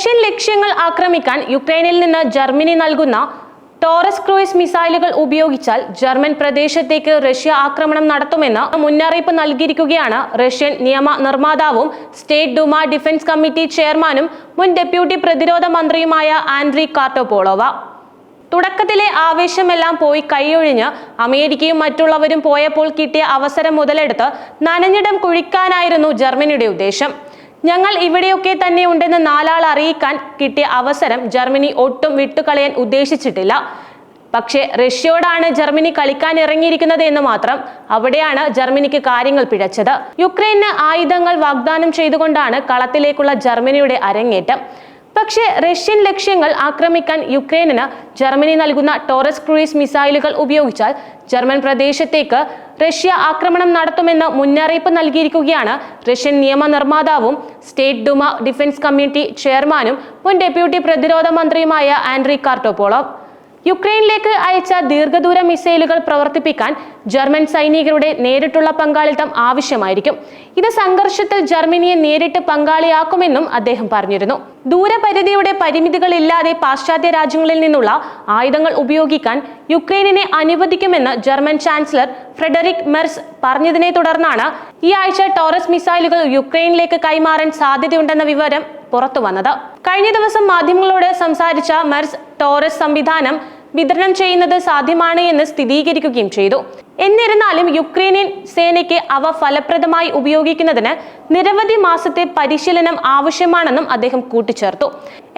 Russian ലക്ഷ്യങ്ങൾ ആക്രമിക്കാൻ യുക്രൈനിൽ നിന്ന് ജർമ്മനി നൽകുന്ന ടോറസ് ക്രൂയിസ് മിസൈലുകൾ ഉപയോഗിച്ചാൽ ജർമ്മൻ പ്രദേശത്തേക്ക് റഷ്യ ആക്രമണം നടത്തുമെന്ന് മുന്നറിയിപ്പ് നൽകിയിരിക്കുകയാണ് റഷ്യൻ നിയമ നിർമ്മാതാവും സ്റ്റേറ്റ് ഡുമ ഡിഫൻസ് കമ്മിറ്റി ചെയർമാനും മുൻ ഡെപ്യൂട്ടി പ്രതിരോധ മന്ത്രിയുമായ ആൻഡ്രി കാർട്ടോപോളോവ. തുടക്കത്തിലെ ആവേശമെല്ലാം പോയി കൈയൊഴിഞ്ഞ് അമേരിക്കയും മറ്റുള്ളവരും പോയപ്പോൾ കിട്ടിയ അവസരം മുതലെടുത്ത് നനഞ്ഞിടം കുഴിക്കാനായിരുന്നു ജർമ്മനിയുടെ ഉദ്ദേശം. ഞങ്ങൾ ഇവിടെയൊക്കെ തന്നെ ഉണ്ടെന്ന് നാലാൾ അറിയിക്കാൻ കിട്ടിയ അവസരം ജർമ്മനി ഒട്ടും വിട്ടുകളയാൻ ഉദ്ദേശിച്ചിട്ടില്ല. പക്ഷേ റഷ്യയോടാണ് ജർമ്മനി കളിക്കാൻ ഇറങ്ങിയിരിക്കുന്നത് എന്ന് മാത്രം അവിടെയാണ് ജർമ്മനിക്ക് കാര്യങ്ങൾ പിഴച്ചത്. യുക്രൈന് ആയുധങ്ങൾ വാഗ്ദാനം ചെയ്തുകൊണ്ടാണ് കളത്തിലേക്കുള്ള ജർമ്മനിയുടെ അരങ്ങേറ്റം. പക്ഷേ റഷ്യൻ ലക്ഷ്യങ്ങൾ ആക്രമിക്കാൻ യുക്രൈനിന് ജർമ്മനി നൽകുന്ന ടോറസ് ക്രൂയിസ് മിസൈലുകൾ ഉപയോഗിച്ചാൽ ജർമ്മൻ പ്രദേശത്തേക്ക് റഷ്യ ആക്രമണം നടത്തുമെന്ന് മുന്നറിയിപ്പ് നൽകിയിരിക്കുകയാണ് റഷ്യൻ നിയമ നിർമ്മാതാവും സ്റ്റേറ്റ് ഡുമ ഡിഫൻസ് കമ്മിറ്റി ചെയർമാനും മുൻ ഡെപ്യൂട്ടി പ്രതിരോധ മന്ത്രിയുമായ ആൻഡ്രി കാർട്ടോപോളോവ് യുക്രൈനിലേക്ക് അയച്ച ദീർഘദൂര മിസൈലുകൾ പ്രവർത്തിപ്പിക്കാൻ ജർമ്മൻ സൈനികരുടെ നേരിട്ടുള്ള പങ്കാളിത്തം ആവശ്യമായിരിക്കും. ഇത് സംഘർഷത്തിൽ ജർമ്മനിയെ നേരിട്ട് പങ്കാളിയാക്കുമെന്നും അദ്ദേഹം പറഞ്ഞിരുന്നു. ദൂരപരിധിയുടെ പരിമിതികളില്ലാതെ പാശ്ചാത്യ രാജ്യങ്ങളിൽ നിന്നുള്ള ആയുധങ്ങൾ ഉപയോഗിക്കാൻ യുക്രൈനിനെ അനുവദിക്കുമെന്ന് ജർമ്മൻ ചാൻസലർ ഫ്രെഡറിക് മെർസ് പറഞ്ഞതിനെ തുടർന്നാണ് ഈ ആഴ്ച ടോറസ് മിസൈലുകൾ യുക്രൈനിലേക്ക് കൈമാറാൻ സാധ്യതയുണ്ടെന്ന വിവരം പുറത്തു വന്നത് കഴിഞ്ഞ ദിവസം മാധ്യമങ്ങളോട് സംസാരിച്ച മെർസ് ടോറസ് സംവിധാനം വിതരണം ചെയ്യുന്നത് സാധ്യമാണ് എന്ന് സ്ഥിരീകരിക്കുകയും ചെയ്തു. എന്നിരുന്നാലും യുക്രൈനിയൻ സേനയ്ക്ക് അവ ഫലപ്രദമായി ഉപയോഗിക്കുന്നതിന് നിരവധി മാസത്തെ പരിശീലനം ആവശ്യമാണെന്നും അദ്ദേഹം കൂട്ടിച്ചേർത്തു.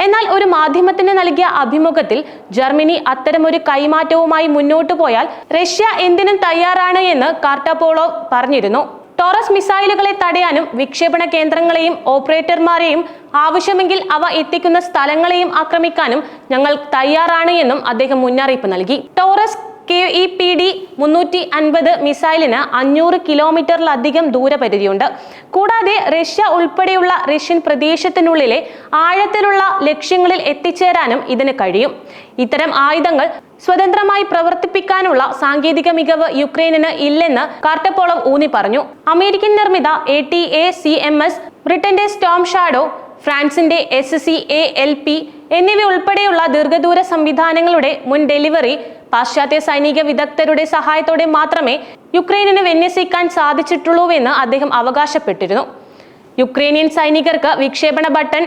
എന്നാൽ ഒരു മാധ്യമത്തിന് നൽകിയ അഭിമുഖത്തിൽ ജർമ്മനി അത്തരമൊരു കൈമാറ്റവുമായി മുന്നോട്ടു പോയാൽ റഷ്യ എന്തിനും തയ്യാറാണ് എന്ന് കാർട്ടാപോളോ പറഞ്ഞിരുന്നു. ടോറസ് മിസൈലുകളെ തടയാനും വിക്ഷേപണ കേന്ദ്രങ്ങളെയും ഓപ്പറേറ്റർമാരെയും ആവശ്യമെങ്കിൽ അവ എത്തിക്കുന്ന സ്ഥലങ്ങളെയും ആക്രമിക്കാനും ഞങ്ങൾ തയ്യാറാണ് എന്നും അദ്ദേഹം മുന്നറിയിപ്പ് നൽകി. Taurus K E P D മുന്നൂറ്റി അൻപത് മിസൈലിന് അഞ്ഞൂറ് കിലോമീറ്ററിലധികം ദൂരപരിധിയുണ്ട്. കൂടാതെ റഷ്യ ഉൾപ്പെടെയുള്ള റഷ്യൻ പ്രദേശത്തിനുള്ളിലെ ആഴത്തിലുള്ള ലക്ഷ്യങ്ങളിൽ എത്തിച്ചേരാനും ഇതിന് കഴിയും. ഇത്തരം ആയുധങ്ങൾ സ്വതന്ത്രമായി പ്രവർത്തിപ്പിക്കാനുള്ള സാങ്കേതിക മികവ് യുക്രൈനിന് ഇല്ലെന്ന് കാർട്ടപ്പോളവ് ഊന്നി പറഞ്ഞു. അമേരിക്കൻ നിർമ്മിത A T A C M S ബ്രിട്ടന്റെ സ്റ്റോം ഷാഡോ ഫ്രാൻസിന്റെ S C A L P എന്നിവ ഉൾപ്പെടെയുള്ള ദീർഘദൂര സംവിധാനങ്ങളുടെ മുൻ ഡെലിവറി പാശ്ചാത്യ സൈനിക വിദഗ്ധരുടെ സഹായത്തോടെ മാത്രമേ യുക്രൈനിന് വിന്യസിക്കാൻ സാധിച്ചിട്ടുള്ളൂവെന്ന് അദ്ദേഹം അവകാശപ്പെട്ടിരുന്നു. യുക്രൈനിയൻ സൈനികർക്ക് വിക്ഷേപണ ബട്ടൺ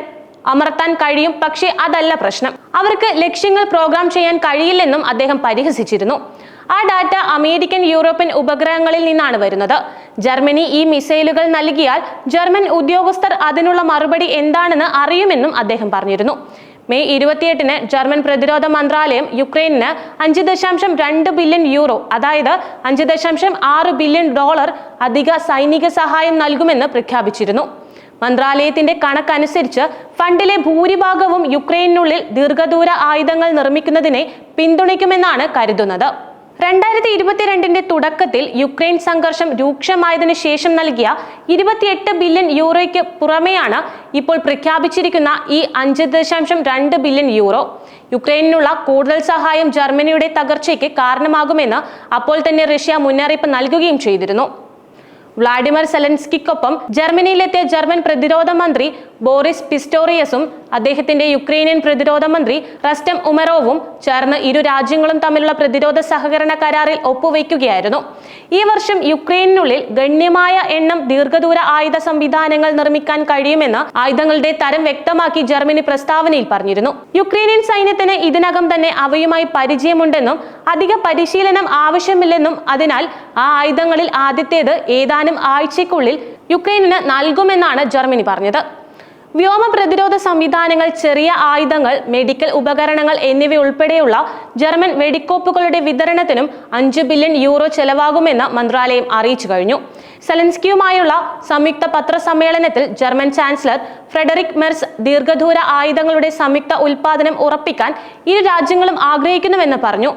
അമർത്താൻ കഴിയും പക്ഷേ അതല്ല പ്രശ്നം. അവർക്ക് ലക്ഷ്യങ്ങൾ പ്രോഗ്രാം ചെയ്യാൻ കഴിയില്ലെന്നും അദ്ദേഹം പരിഹസിച്ചിരുന്നു. ആ ഡാറ്റ അമേരിക്കൻ യൂറോപ്യൻ ഉപഗ്രഹങ്ങളിൽ നിന്നാണ് വരുന്നത്. ജർമ്മനി ഈ മിസൈലുകൾ നൽകിയാൽ ജർമ്മൻ ഉദ്യോഗസ്ഥർ അതിനുള്ള മറുപടി എന്താണെന്ന് അറിയുമെന്നും അദ്ദേഹം പറഞ്ഞിരുന്നു. മെയ് ഇരുപത്തിയെട്ടിന് ജർമ്മൻ പ്രതിരോധ മന്ത്രാലയം യുക്രൈനിന് അഞ്ച് ദശാംശം രണ്ട് ബില്യൺ യൂറോ അതായത് അഞ്ച് ദശാംശം ആറ് ബില്യൺ ഡോളർ അധിക സൈനിക സഹായം നൽകുമെന്ന് പ്രഖ്യാപിച്ചിരുന്നു. മന്ത്രാലയത്തിന്റെ കണക്കനുസരിച്ച് ഫണ്ടിലെ ഭൂരിഭാഗവും യുക്രൈനുള്ളിൽ ദീർഘദൂര ആയുധങ്ങൾ നിർമ്മിക്കുന്നതിനെ പിന്തുണയ്ക്കുമെന്നാണ് കരുതുന്നത്. രണ്ടായിരത്തി ഇരുപത്തിരണ്ടിന്റെ തുടക്കത്തിൽ യുക്രൈൻ സംഘർഷം രൂക്ഷമായതിനു ശേഷം നൽകിയ ഇരുപത്തിയെട്ട് ബില്യൺ യൂറോയ്ക്ക് പുറമെയാണ് ഇപ്പോൾ പ്രഖ്യാപിച്ചിരിക്കുന്ന ഈ അഞ്ച് ദശാംശം രണ്ട് ബില്യൺ യൂറോ. യുക്രൈനിനുള്ള കൂടുതൽ സഹായം ജർമ്മനിയുടെ തകർച്ചയ്ക്ക് കാരണമാകുമെന്ന് അപ്പോൾ തന്നെ റഷ്യ മുന്നറിയിപ്പ് നൽകുകയും ചെയ്തിരുന്നു. വ്ളാഡിമിർ സെലൻസ്കിക്കൊപ്പം ജർമ്മനിയിലെത്തിയ ജർമ്മൻ പ്രതിരോധ മന്ത്രി ബോറിസ് പിസ്റ്റോറിയസും അദ്ദേഹത്തിന്റെ യുക്രൈനിയൻ പ്രതിരോധ മന്ത്രി റസ്റ്റം ഉമറോവും ചേർന്ന് ഇരു രാജ്യങ്ങളും തമ്മിലുള്ള പ്രതിരോധ സഹകരണ കരാറിൽ ഒപ്പുവയ്ക്കുകയായിരുന്നു ഈ വർഷം യുക്രൈനിനുള്ളിൽ ഗണ്യമായ എണ്ണം ദീർഘദൂര ആയുധ സംവിധാനങ്ങൾ നിർമ്മിക്കാൻ കഴിയുമെന്ന് ആയുധങ്ങളുടെ തരം വ്യക്തമാക്കി ജർമ്മനി പ്രസ്താവനയിൽ പറഞ്ഞിരുന്നു. യുക്രൈനിയൻ സൈന്യത്തിന് ഇതിനകം തന്നെ അവയുമായി പരിചയമുണ്ടെന്നും അധിക പരിശീലനം ആവശ്യമില്ലെന്നും അതിനാൽ ആ ആയുധങ്ങളിൽ ആദ്യത്തേത് ഏതാനും ആഴ്ചയ്ക്കുള്ളിൽ യുക്രൈനിന് നൽകുമെന്നാണ് ജർമ്മനി പറഞ്ഞത്. വ്യോമ പ്രതിരോധ സംവിധാനങ്ങൾ ചെറിയ ആയുധങ്ങൾ മെഡിക്കൽ ഉപകരണങ്ങൾ എന്നിവ ഉൾപ്പെടെയുള്ള ജർമ്മൻ വെടിക്കോപ്പുകളുടെ വിതരണത്തിനും അഞ്ച് ബില്യൺ യൂറോ ചെലവാകുമെന്ന് മന്ത്രാലയം അറിയിച്ചു കഴിഞ്ഞു. സെലൻസ്കിയുമായുള്ള സംയുക്ത പത്രസമ്മേളനത്തിൽ ജർമ്മൻ ചാൻസലർ ഫ്രെഡറിക് മെർസ് ദീർഘദൂര ആയുധങ്ങളുടെ സംയുക്ത ഉൽപാദനം ഉറപ്പിക്കാൻ ഇരു രാജ്യങ്ങളും ആഗ്രഹിക്കുന്നുവെന്ന് പറഞ്ഞു.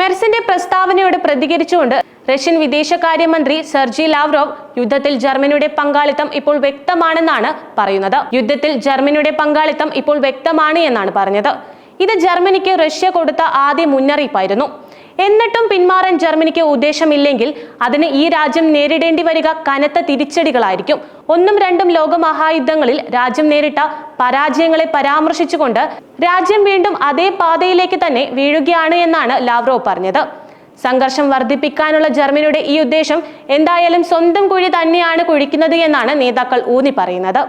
മെർസിന്റെ പ്രസ്താവനയോട് പ്രതികരിച്ചുകൊണ്ട് റഷ്യൻ വിദേശകാര്യമന്ത്രി സെർജി ലാവ്റോവ് യുദ്ധത്തിൽ ജർമ്മനിയുടെ പങ്കാളിത്തം ഇപ്പോൾ വ്യക്തമാണെന്നാണ് പറയുന്നത്. യുദ്ധത്തിൽ ജർമ്മനിയുടെ പങ്കാളിത്തം ഇപ്പോൾ വ്യക്തമാണ് എന്നാണ് പറഞ്ഞത്. ഇത് ജർമ്മനിക്ക് റഷ്യ കൊടുത്ത ആദ്യ മുന്നറിയിപ്പായിരുന്നു. എന്നിട്ടും പിന്മാറാൻ ജർമ്മനിക്ക് ഉദ്ദേശമില്ലെങ്കിൽ അതിന് ഈ രാജ്യം നേരിടേണ്ടി വരിക കനത്ത തിരിച്ചടികളായിരിക്കും. ഒന്നും രണ്ടും ലോകമഹായുദ്ധങ്ങളിൽ രാജ്യം നേരിട്ട പരാജയങ്ങളെ പരാമർശിച്ചുകൊണ്ട് രാജ്യം വീണ്ടും അതേ പാതയിലേക്ക് തന്നെ വീഴുകയാണ് എന്നാണ് ലാവ്റോ പറഞ്ഞത്. സംഘർഷം വർദ്ധിപ്പിക്കാനുള്ള ജർമ്മനിയുടെ ഈ ഉദ്ദേശം എന്തായാലും സ്വന്തം കുഴി തന്നെയാണ് കുഴിക്കുന്നത് എന്നാണ് നേതാക്കൾ ഊന്നി പറയുന്നത്.